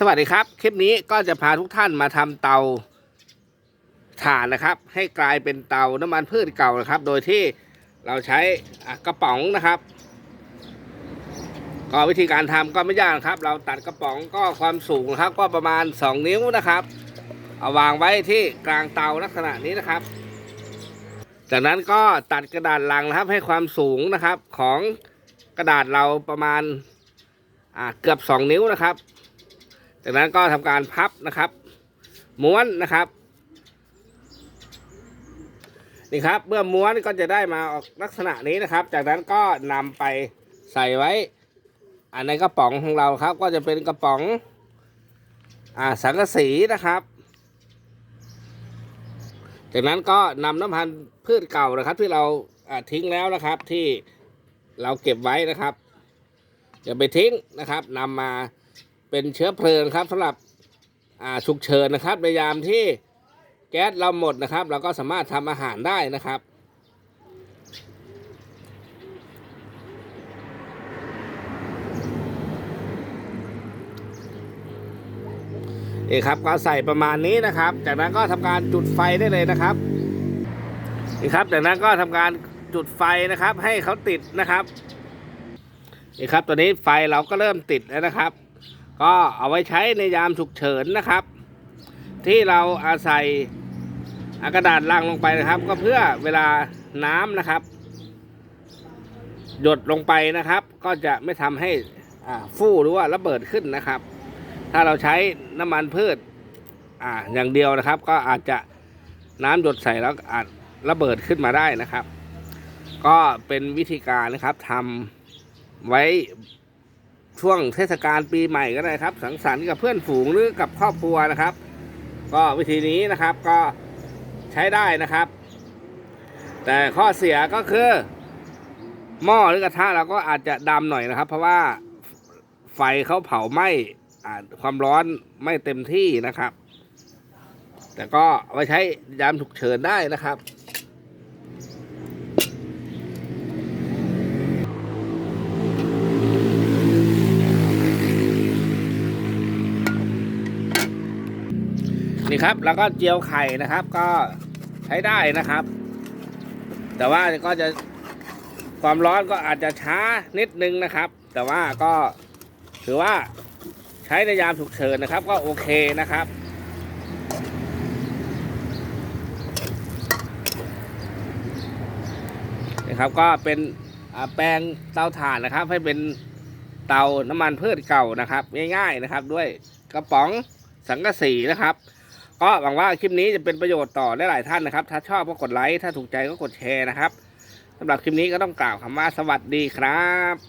สวัสดีครับ คลิปนี้ก็จะพาทุกท่านมาทำเตาถ่านนะครับ ให้กลายเป็นเตาน้ำมันพืชเก่านะครับ โดยที่เราใช้กระป๋องนะครับ ก็วิธีการทำก็ไม่ยากครับ เราตัดกระป๋องก็ความสูงครับ ก็ประมาณ 2 นิ้วนะครับเอาวางไว้ที่กลางเตาลักษณะนี้นะครับ จากนั้นก็ตัดกระดาษลังนะครับให้ความสูงนะครับ ของกระดาษเราประมาณเกือบ 2 นิ้วนะครับ จากนั้นก็ทำการพับนะครับ ม้วนนะครับ นี่ครับเมื่อม้วนก็จะได้มาออกลักษณะนี้นะครับ จากนั้นก็นำไปใส่ไว้อ่าในกระป๋องของเราครับ ก็จะเป็นกระป๋องอ่าสังกะสีนะครับ จากนั้นก็นำน้ำพันธุ์พืชเก่านะครับ ที่เราทิ้งแล้วนะครับที่เราเก็บไว้นะครับอย่าไปทิ้งนะครับนำมา เป็นเชื้อเพลิงครับสำหรับฉุกเฉินนะครับในยามที่แก๊สเราหมดนะครับ เราก็สามารถทำอาหารได้นะครับนี่ครับก็ใส่ประมาณนี้นะครับ จากนั้นก็ทำการจุดไฟได้เลยนะครับนี่ครับ จากนั้นก็ทำการจุดไฟนะครับ ให้เขาติดนะครับนี่ครับตัวนี้ไฟเราก็เริ่มติดแล้วนะครับ ก็เอาไว้ใช้ในยามฉุกเฉินนะครับ ที่เราอาศัยอกระดาษลังลงไปนะครับ ก็เพื่อเวลาน้ำนะครับ หยดลงไปนะครับ ก็จะไม่ทำให้ฟู่หรือว่าระเบิดขึ้นนะครับ ถ้าเราใช้น้ำมันพืชอ่าอย่างเดียวนะครับ ก็อาจจะน้ำหยดใส่แล้วอาจระเบิดขึ้นมาได้นะครับ ก็เป็นวิธีการนะครับทำไว้ ช่วงเทศกาลปีใหม่ก็ได้ครับ สังสรรค์กับเพื่อนฝูงหรือกับครอบครัวนะครับ ก็วิธีนี้นะครับก็ใช้ได้นะครับ แต่ข้อเสียก็คือ หม้อหรือกระทะเราก็อาจจะดำหน่อยนะครับ เพราะว่าไฟเขาเผาไหม้อ่าความร้อนไม่เต็มที่นะครับ แต่ก็ไว้ใช้ยามฉุกเฉินได้นะครับ นี่ครับ แล้วก็เจียวไข่นะครับ ก็ใช้ได้นะครับ แต่ว่าก็จะความร้อนก็อาจจะช้านิดนึงนะครับ แต่ว่าก็ถือว่าใช้ในยามฉุกเฉินนะครับ ก็โอเคนะครับนะครับก็เป็นแปลงเตาถ่านนะครับ ให้เป็นเตาน้ำมันพืชเก่านะครับ ง่ายๆนะครับ ด้วยกระป๋องสังกะสีนะครับ ก็หวังว่าคลิปนี้จะเป็นประโยชน์ต่อได้หลายท่านนะครับ ถ้าชอบก็กดไลค์ ถ้าถูกใจก็กดแชร์นะครับสำหรับคลิปนี้ก็ต้องกล่าวคำว่าสวัสดีครับ